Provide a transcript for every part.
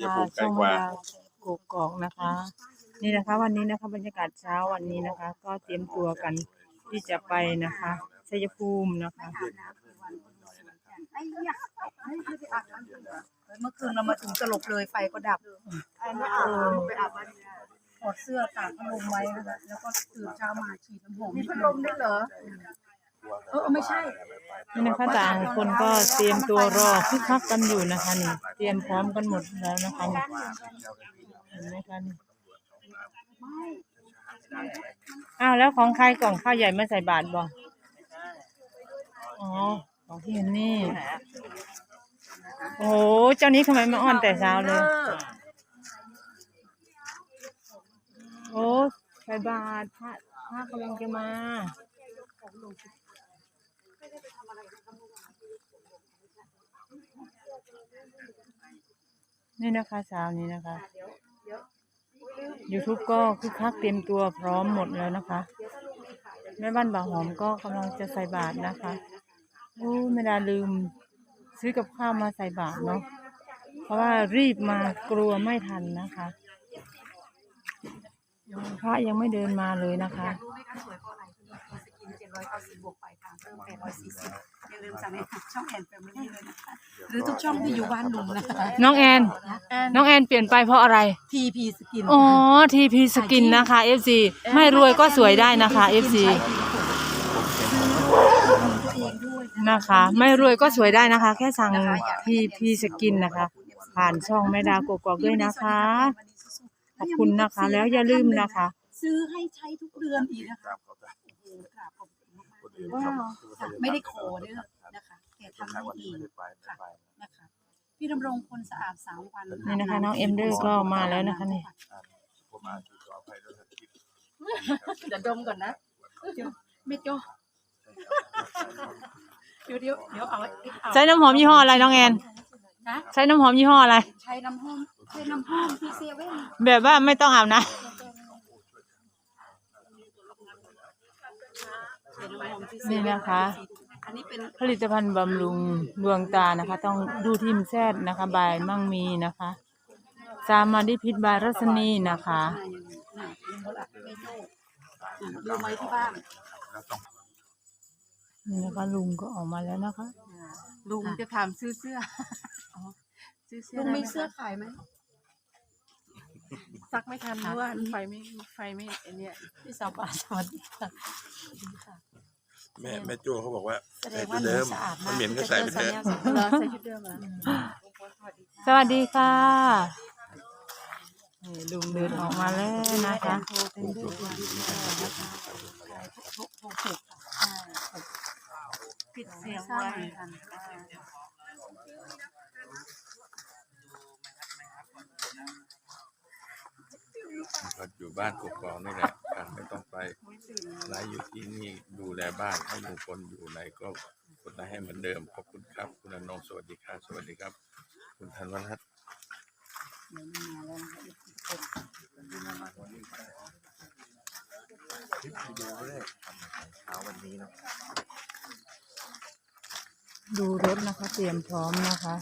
ค่ะภูมิไกลช่องกว่าดาวกกอกนะคะ นี่นะคะ วันนี้นะคะบรรยากาศเช้าวันนี้นะคะ ก็เตรียมตัวกันที่จะไปนะคะชัยภูมินะคะเมื่อคืนเรามาถึงสลบเลยไฟก็ดับไอ้ไม่อาบน้ำไปอาบน้ำถอดเสื้อตากพัดลมไว้นะคะแล้วก็ตื่นเช้ามาฉีดน้ำหอมมีพัดลมด้วยเหรอ เออไม่ใช่ นี่นะคะต่างคนก็เตรียมตัวรอคึกคักกันอยู่นะคะนี่เตรียมพร้อมกันหมดแล้วนะคะนี่เห็นไหมคะนี่อ้าวแล้วของใครกล่องข้าวใหญ่ไม่ใส่บาตรบ่อ๋อของพี่เห็นนี่ โอ้โหเจ้านี้ทำไมมาอ่อนแต่เช้าเลย โอ้ใส่บาตรพระพระกำลังจะมา นี่นะคะเช้านี้นะคะ YouTube ก็คึกคักเตรียมตัวพร้อมหมดแล้วนะคะแม่บ้านบ่าวหอมก็กำลังจะใส่บาตรนะคะโอ้ไม่ได้ลืม ซื้อกับข้าวมาใส่บาตรเนาะเพราะว่ารีบมากลัวไม่ทันนะคะพระยังไม่เดินมาเลยนะคะรู้ไหมคะสวยเพราะอะไรที่มีสกินเจ็ด ร้อยเก้าสิบบวกไปทางเพิ่มแปดร้อยสี่สิบอย่าลืมสั่งให้ทุกช่องแอนแฟมิลี่เลยนะคะหรือทุกช่องที่อยู่บ้านลุงนะคะน้องแอน น้องแอนเปลี่ยนไปเพราะอะไร ทีพีสกินอ๋อทีพีสกินนะคะ FC ไม่รวยก็สวยได้นะคะ FC นะคะ ไม่รวยก็สวยได้นะคะ แค่สั่งพีพีสกินนะคะ ผ่านช่องแม่ดาวกกอกด้วยนะคะ ขอบคุณนะคะ แล้วอย่าลืมนะคะ ซื้อให้ใช้ทุกเดือนอีกนะคะโอ้โหกราบขอบคุณมากๆเลยว้าวค่ะไม่ได้ขอเด้อนะคะแต่ทำให้ดีค่ะนะคะ พี่ดำรงพลสะอาดสามวันนี่นะคะน้องเอ็มเดอร์ก็มาแล้วนะคะนี่ผมอาจจะขออภัยด้วยครับเดี๋ยวดมก่อนนะเดี๋ยวไม่โจเดี๋ยวเดี๋ยวเดี๋ยวเอาเอาใช้น้ำหอมยี่ห้ออะไรน้องแอน นะใช้น้ำหอมยี่ห้ออะไร ใช้น้ำหอมใช้น้ำหอมที่เซเว่น แบบว่าไม่ต้องอาบนะ ใช้ น้ำหอมที่เซนี่เว่นนะคะอันนี้เป็นผลิตภัณฑ์บำรุงดวงตานะคะ ต้องดูทีมแซดนะคะ บายมั่งมีนะคะสามาดิพิษบายรัศนีนะคะหน้าอย่างนี้หน้าเป็นโบราณไม่โจอะดูไหมที่บ้านนี่นะคะลุงก็ออกมาแล้วนะคะ ลุงจะถามซื้อเสื้อ ซื้อเสื้อลุงมีเสื้อขายไหม ซักไม่ทันเพราะว่าไฟไม่ไฟไม่ไอเนี้ยพี่สาวป่าสวัสดีค่ะแม่แม่โจ้เขาบอกว่าแสดใส่งชุว่าดหนูเดิมสะอาดมัมานกเหม็นก็ใส่ไปเถอะเหรอใส่ชุดเดิมเหรอสวัสดีค่ะนี่ลุงเดินออกมาแล้วนะคะ ปิดเสียงไว้กัน ก็อยู่ บ้านกกอกนี่แหละการไม่ต้องไปไลฟ์อยู่ที่นี่ดูแลบ้านให้ลุงพลอยู่ไหนก็กดไลค์ให้เหมือนเดิมขอบคุณครับ คุณอนงค์สวัสดีครับสวัสดีครับ คุณธันวรัตน์ดูรถนะคะ เตรียมพร้อมนะคะ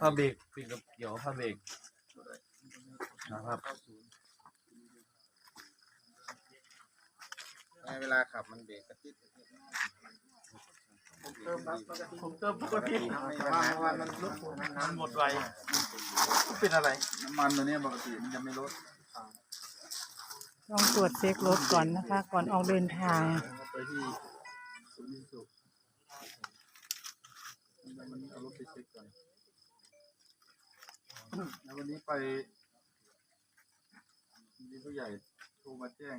ผ้าเบรกปิดกับเกี่ยวกับผ้าเบรกนะครับในเวลาขับมันเบรกกระติดผมเติมปกติว่าว่ามันลดมันหมดไวเป็นอะไร น้ำมันตัวนี้ปกติมันจะไม่ลดต้องตรวจเช็ครถก่อนนะคะ ก่อนออกเดินทางไปที่ศูนย์สุขมันเอารถไปเช็คก่อน แล้ววันนี้ไปมีผู้ใหญ่โทรมาแจ้ง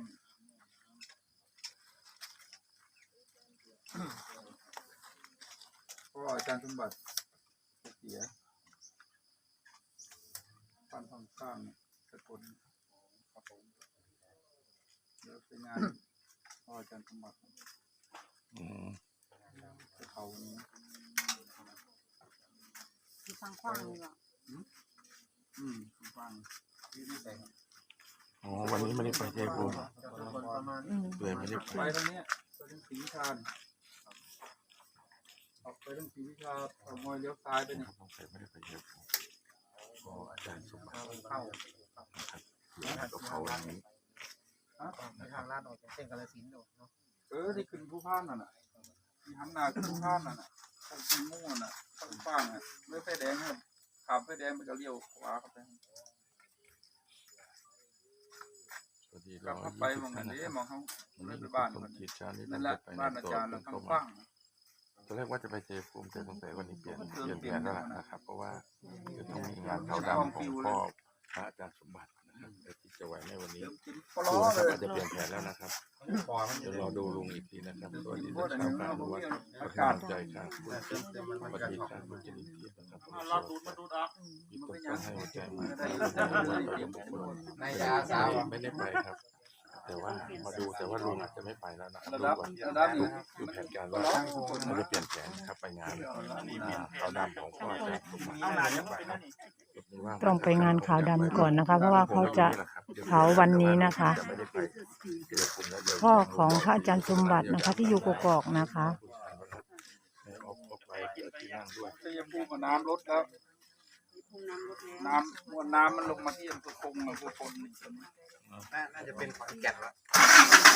เพราะว่าอาจารย์สมบัติเสียฟันทองข้างสกลครับผมเดี๋ยวไปงานพ่ออาจารย์สมบัติอืมจะเขาวันนี้ฟังกว้างเลยว่ะอื มฟังที่นี่แต่อ๋อวันนี้ไม่ได้ไปเจภูมิอืมเลยไม่ได้ไปไปทางเนี้ยไปทางศรีวิชาญออกไปทางศรีวิชาเอามอยเลี้ยวซ้ายไปเนี่ยต้องไปไม่ได้ไปเจภูมิก็อาจารย์สมบัติเข้านะครับอยู่กับเขาวันนี้ไปทางลาดออกจากเส้นกาลสินธุ์เนาะเออที่ขึ้นผู้พานนั่นน่ะที่หันหน้าขึ้นผู้พานนั่นน่ะทางที่ม่วนน่ะทางฟังอะเลือไฟแดงครับ ขับไฟแดงมันก็เลี้ยวขวาเข้าไปสวัสดีกลัร้บเข้าไปมองท่านนี้มองเขาวันเลื่นี้ไปบ้านคนมันขีดจานี่นั่นแหละบ้านอาจารย์เรานทาเข้างมาฟังตอนแรกว่าจะไปเจภูมิแต่สงสัยวันนี้เปลี่ยนเปลี่ยนแผนแล้วนะครับ เพราะว่าจะต้องมีงานเขาดำของพ่อพระอาจารย์สมบัติ ที่จะไหวในวันนี้ปลลุองคเลรับยอาจจะเปลี่ยนแผนแล้วนะครับปอมันเดี๋ยวรอดูลุงอีกทีนะครับสวัสดีพูท่าดนอันชาวนี้บ้านเราด้วยอากาศขอบคุณใจครับสเดี๋ยวมันวัสจะดีช็อคตรับคุณจรินทีนะครับเราดูดมาดูดออกมีคนก็ให้หัวใจมาในยาสาวไม่ได้ไปครับแต่ว่ามาดูแต่ว่าลุงอาจจะไม่ไปแล้วนะครับระดูดับก่อนระดับนี้ดูแผนการว่าเราจะเปลี่ยนแผนครับไปงานเขาดำของพ่ออาจารย์สมบัติเอาหนาจะเป็นนั่นนี่ ต้องไปงานขาวดำก่อนนะคะ เพราะว่าเขาจะเผาวันนี้นะคะจะไม่ได้ไปเจอคุณแล้วเดี๋ยวพ่อของพระอาจารย์สมบัตินะคะ ที่อยู่กกอกนะคะให้ออกออกไปเกี่ยวที่นั่งด้วยชัยภูมิน้ำลดแล้ว น้ำมวลน้ำมันลงมาที่อำเภอคงอำเภอพลนี่ตอนนี้น่าจะเป็นขอนแก่นละ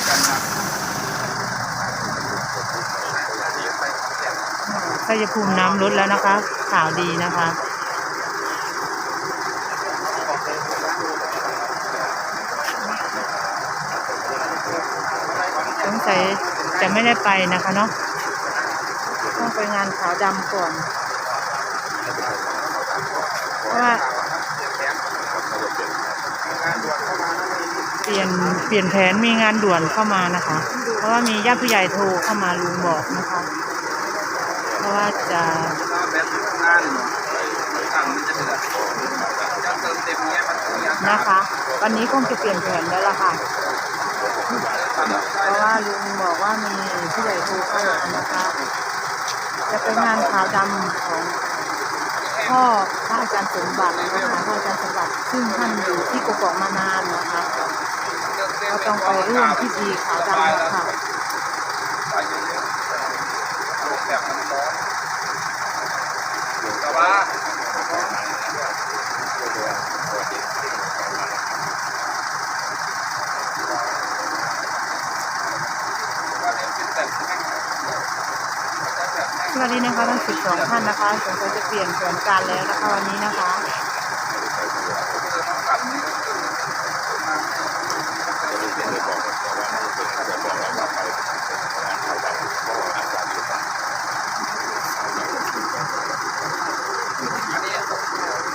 กันนะไปขอนแก่นชัยภูมิน้ำลดแล้วนะคะ ข่าวดีนะคะ ยจะไม่ได้ไปนะคะเนาะต้องไปงานขาวดำก่อน เพราะว่าเปลี่ยนเปลี่ยนแผนมีงานด่วนเข้ามานะคะ เพราะว่ามีญาติผู้ใหญ่โทรเข้ามาลุงบอกนะคะ เพราะว่าจะนะถังมันจะเดือดจะเติมเต็มเนี้ยมันมีอากาศนะคะ วันนี้คงจะเปลี่ยนแผนแล้วล่ะค่ะ เพราะว่าลุงบอกว่ามีผู้ใหญ่โทรเข้ามานะคะจะไปงานขาวดำของพ่อพระอาจารย์สมบัตินะคะพระอาจารย์สมบัติซึ่งท่านอยู่ที่กกอกมานานนะคะก็ต้องไปร่วมพิธีขาวดำนะคะ ไปเยอะๆเอาแบบมันร้อนแต่ว่าว่าเนี่ยเป็นแบบแห้งแบบแห้ง ส วัสดีนะคะทั้ง12ท่านนะคะสงสัยจะเปลี่ยนแผนการแล้วนะคะวันนี้นะคะ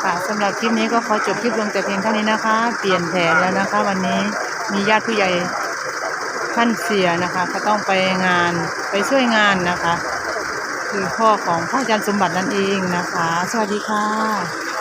ค่ะสำหรับคลิปนี้ก็ขอจบคลิปลงแต่เพียงเท่านี้นะคะ เปลี่ยนแผนแล้วนะคะ วันนี้มีญาติผู้ใหญ่ท่านเสียนะคะ ก็ต้องไปงานไปช่วยงานนะคะ คือพ่อของพ่อาจารย์สมบัตินั่นเองนะคะ สวัสดีค่ะ